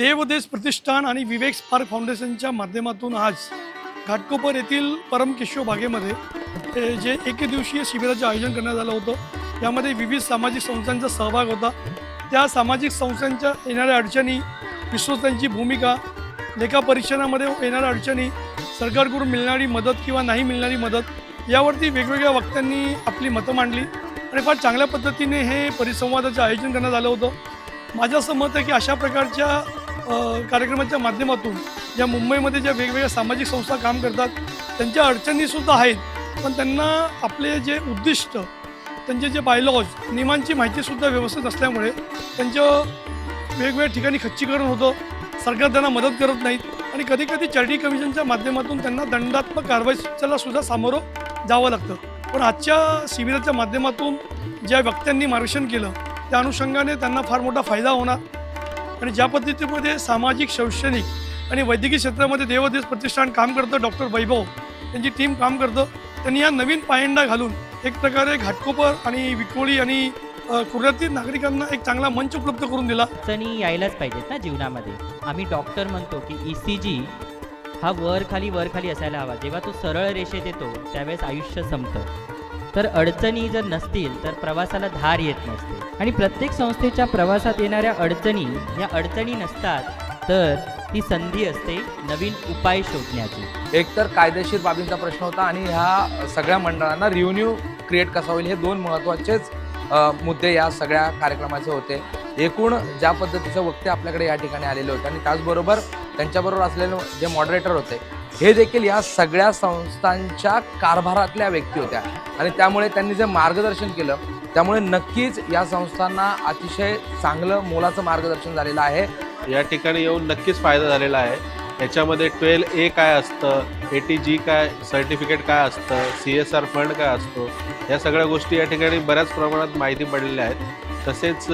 देवदेश प्रतिष्ठान आणि विवेक स्पार्क फाउंडेशनच्या माध्यमातून आज घाटकोपर येथील परमकेशव बागेमध्ये हे जे एकदिवसीय शिबिराचं आयोजन करण्यात आलं होतं. यामध्ये विविध सामाजिक संस्थांचा सहभाग होता. त्या सामाजिक संस्थांच्या येणाऱ्या अडचणी विश्वस्तांची भूमिका लेखा परीक्षणामध्ये येणाऱ्या अडचणी सरकारकडून मिळणारी मदत किंवा नाही मिळणारी मदत यावरती वेगवेगळ्या वक्त्यांनी आपली मतं मांडली. आणि फार चांगल्या पद्धतीने हे परिसंवादाचं आयोजन करण्यात आलं होतं. माझं असं मत आहे की अशा प्रकारच्या कार्यक्रमाच्या माध्यमातून ज्या मुंबईमध्ये ज्या वेगवेगळ्या सामाजिक संस्था काम करतात त्यांच्या अडचणीसुद्धा आहेत. पण त्यांना आपले जे उद्दिष्ट त्यांचे जे बायलॉज नियमांची माहितीसुद्धा व्यवस्थित असल्यामुळे त्यांचं वेगवेगळ्या ठिकाणी खच्चीकरण होतं. सरकार त्यांना मदत करत नाहीत आणि कधीकधी चॅरिटी कमिशनच्या माध्यमातून त्यांना दंडात्मक कारवाईला सुद्धा सामोरं जावं लागतं. पण आजच्या शिबिराच्या माध्यमातून ज्या वक्त्यांनी मार्गदर्शन केलं त्या अनुषंगाने त्यांना फार मोठा फायदा होणार. आणि ज्या पद्धतीमध्ये सामाजिक शैक्षणिक आणि वैद्यकीय क्षेत्रामध्ये देवदेश प्रतिष्ठान काम करतं डॉक्टर वैभव त्यांची टीम काम करतं त्यांनी या नवीन पायंडा घालून एक प्रकारे घाटकोपर आणि विक्रोळी आणि अ, नागरिकांना एक चांगला मंच उपलब्ध करून दिला. अडचणी यायलाच पाहिजेत ना जीवनामध्ये. आम्ही डॉक्टर म्हणतो की ई सी जी हा वर खाली वर खाली असायला हवा. जेव्हा तो सरळ रेषेत येतो त्यावेळेस आयुष्य संपतं. तर अडचणी जर नसतील तर प्रवासाला धार येत नसते. आणि प्रत्येक संस्थेच्या प्रवासात येणाऱ्या अडचणी या अडचणी नसतात तर ती संधी असते नवीन उपाय शोधण्याची. एकतर कायदेशीर बाबींचा प्रश्न होता आणि ह्या सगळ्या मंडळांना रिव्हन्यू क्रिएट कसा होईल हे दोन महत्त्वाचेच मुद्दे या सगळ्या कार्यक्रमाचे होते. एकूण ज्या पद्धतीचे वक्ते आपल्याकडे या ठिकाणी आलेले होते आणि त्याचबरोबर त्यांच्याबरोबर असलेले जे मॉडरेटर होते हे देखील या सगळ्या संस्थांच्या कारभारातल्या व्यक्ती होत्या. आणि त्यामुळे त्यांनी जे मार्गदर्शन केलं त्यामुळे नक्कीच या संस्थांना अतिशय चांगलं मोलाचं मार्गदर्शन झालेलं आहे. या ठिकाणी येऊन नक्कीच फायदा झालेला आहे. याच्यामध्ये ट्वेल्व ए काय असतं ए टी जी काय सर्टिफिकेट काय असतं सी एस आर फंड काय असतो या सगळ्या गोष्टी या ठिकाणी बऱ्याच प्रमाणात माहिती पडलेल्या आहेत. तसेच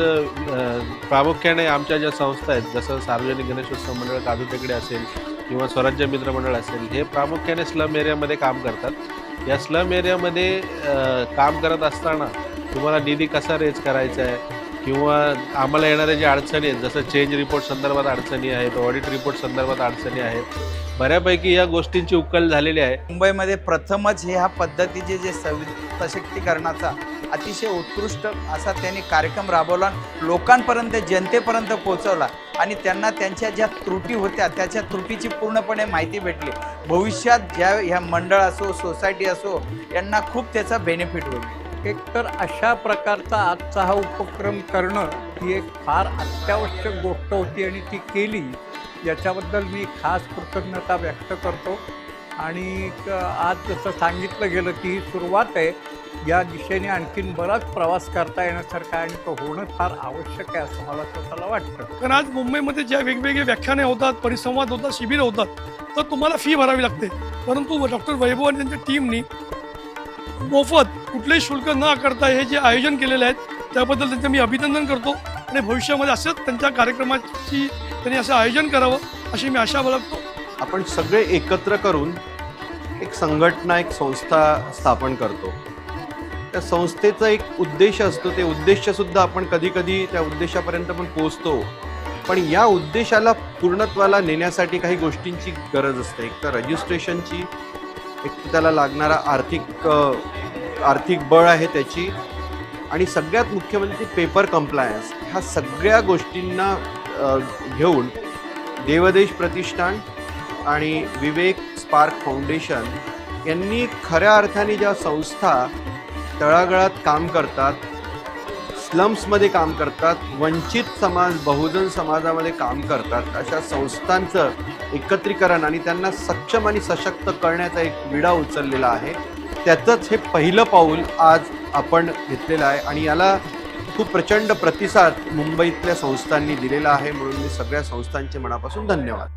प्रामुख्याने आमच्या ज्या संस्था आहेत जसं सार्वजनिक गणेशोत्सव मंडळ काजू टेकडे असेल किंवा स्वराज्य मित्र मंडळ असेल हे प्रामुख्याने स्लम एरियामध्ये काम करतात. या स्लम एरियामध्ये काम करत असताना तुम्हाला निधी कसा रेज करायचा आहे किंवा आम्हाला येणाऱ्या ज्या अडचणी आहेत जसं चेंज रिपोर्ट संदर्भात अडचणी आहेत ऑडिट रिपोर्ट संदर्भात अडचणी आहेत बऱ्यापैकी या गोष्टींची उकल झालेली आहे. मुंबईमध्ये प्रथमच ह्या पद्धतीचे जे सवि सशक्तीकरणाचा अतिशय उत्कृष्ट असा त्यांनी कार्यक्रम राबवला. लोकांपर्यंत जनतेपर्यंत पोहोचवला. आणि त्यांना त्यांच्या ज्या त्रुटी होत्या त्याच्या त्रुटीची पूर्णपणे माहिती भेटली. भविष्यात ज्या ह्या मंडळ असो सोसायटी असो यांना खूप त्याचा बेनिफिट होईल. एक तर अशा प्रकारचा आजचा हा उपक्रम करणं ही एक फार अत्यावश्यक गोष्ट होती आणि ती केली याच्याबद्दल मी खास कृतज्ञता व्यक्त करतो. आणि आज जसं सांगितलं गेलं की ही सुरुवात आहे या दिशेने आणखीन बराच प्रवास करता येण्यासारखा आहे आणि तो होणं फार आवश्यक आहे असं मला स्वतःला वाटतं. कारण आज मुंबईमध्ये ज्या वेगवेगळे व्याख्याने होतात परिसंवाद होतात शिबिर होतात तर तुम्हाला फी भरावी लागते. परंतु डॉक्टर वैभव आणि त्यांच्या टीमनी मोफत कुठलेही शुल्क न आकारता हे जे आयोजन केलेले आहेत त्याबद्दल त्यांचं मी अभिनंदन करतो आणि भविष्यामध्ये असंच त्यांच्या कार्यक्रमाची त्यांनी असं आयोजन करावं अशी मी आशा बाळगतो. आपण सगळे एकत्र करून एक संघटना एक संस्था स्थापन करतो. त्या संस्थेचा एक उद्देश असतो. ते उद्देशसुद्धा आपण कधी कधी त्या उद्देशापर्यंत पण पोचतो पण या उद्देशाला पूर्णत्वाला नेण्यासाठी काही गोष्टींची गरज असते. एक तर रजिस्ट्रेशनची एक तर त्याला लागणारा आर्थिक आर्थिक बळ आहे त्याची. आणि सगळ्यात मुख्य म्हणजे पेपर कम्प्लायन्स. ह्या सगळ्या गोष्टींना घेऊन देवदेश प्रतिष्ठान आणि विवेक स्पार्क फाउंडेशन यांनी खऱ्या अर्थाने ज्या संस्था तळागळात काम करतात स्लम्समध्ये काम करतात वंचित समाज बहुजन समाजामध्ये काम करतात. अशा संस्थांचं एकत्रीकरण आणि त्यांना सक्षम आणि सशक्त करण्याचा एक विडा उचललेला आहे. त्याचंच हे पहिलं पाऊल आज आपण घेतलेलं आहे आणि याला खूप प्रचंड प्रतिसाद मुंबईतल्या संस्थांनी दिलेला आहे. म्हणून मी सगळ्या संस्थांचे मनापासून धन्यवाद.